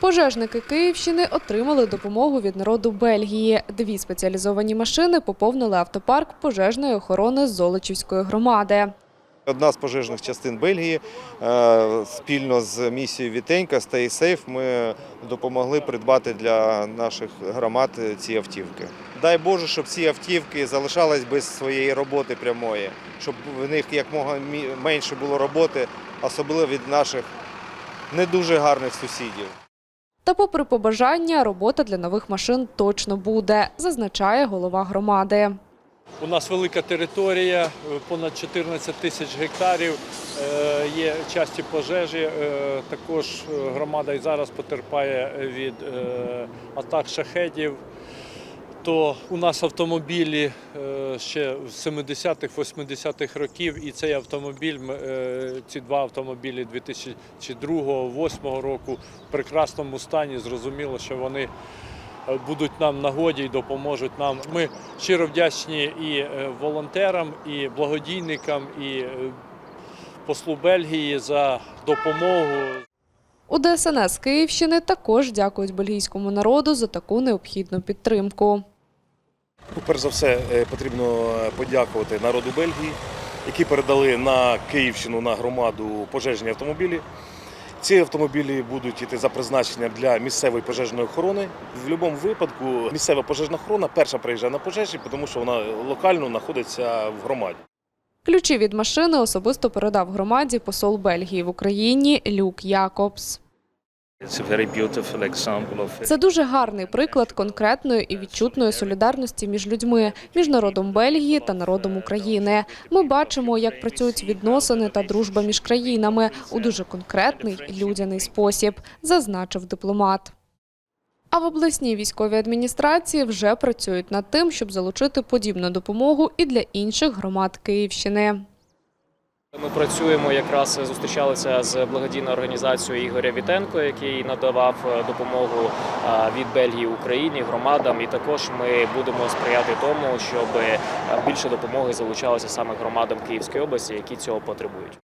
Пожежники Київщини отримали допомогу від народу Бельгії. Дві спеціалізовані машини поповнили автопарк пожежної охорони Золочівської громади. Одна з пожежних частин Бельгії е, спільно з місією Вітенька Stay Safe ми допомогли придбати для наших громад ці автівки. Дай Боже, щоб ці автівки залишались без своєї роботи прямої, щоб в них якмога мі- менше було роботи, особливо від наших не дуже гарних сусідів. Та попри побажання, робота для нових машин точно буде, зазначає голова громади. У нас велика територія, е, понад 14 тисяч гектарів. е, Є часті пожежі. е, Також громада і зараз потерпає від атак шахедів. То у нас автомобілі е, ще з 70-х, 80-х років, і цей автомобіль, е, ці два автомобілі 2002-2008 року в прекрасному стані. Зрозуміло, що вони е, будуть нам нагоді і допоможуть нам. Ми щиро вдячні і волонтерам, і благодійникам, і послу Бельгії за допомогу. У ДСНС Київщини також дякують бельгійському народу за таку необхідну підтримку. Ну, Перш за все, е, потрібно подякувати народу Бельгії, які передали на Київщину на громаду пожежні автомобілі. Ці автомобілі будуть йти за призначенням для місцевої пожежної охорони. В будь-якому випадку місцева пожежна охорона перша приїжджає на пожежі, тому що вона локально знаходиться в громаді. Ключі від машини особисто передав громаді посол Бельгії в Україні Люк Якобс. Це дуже гарний приклад конкретної і відчутної солідарності між людьми, між народом Бельгії та народом України. Ми бачимо, як працюють відносини та дружба між країнами у дуже конкретний людяний спосіб, зазначив дипломат. А в обласній військовій адміністрації вже працюють над тим, щоб залучити подібну допомогу і для інших громад Київщини. Ми працюємо якраз зустрічалися з благодійною організацією Ігоря Вітенко, який надавав е, допомогу е, від Бельгії Україні громадам. І також ми будемо сприяти тому, щоб е, більше допомоги залучалося саме громадам Київської області, які цього потребують.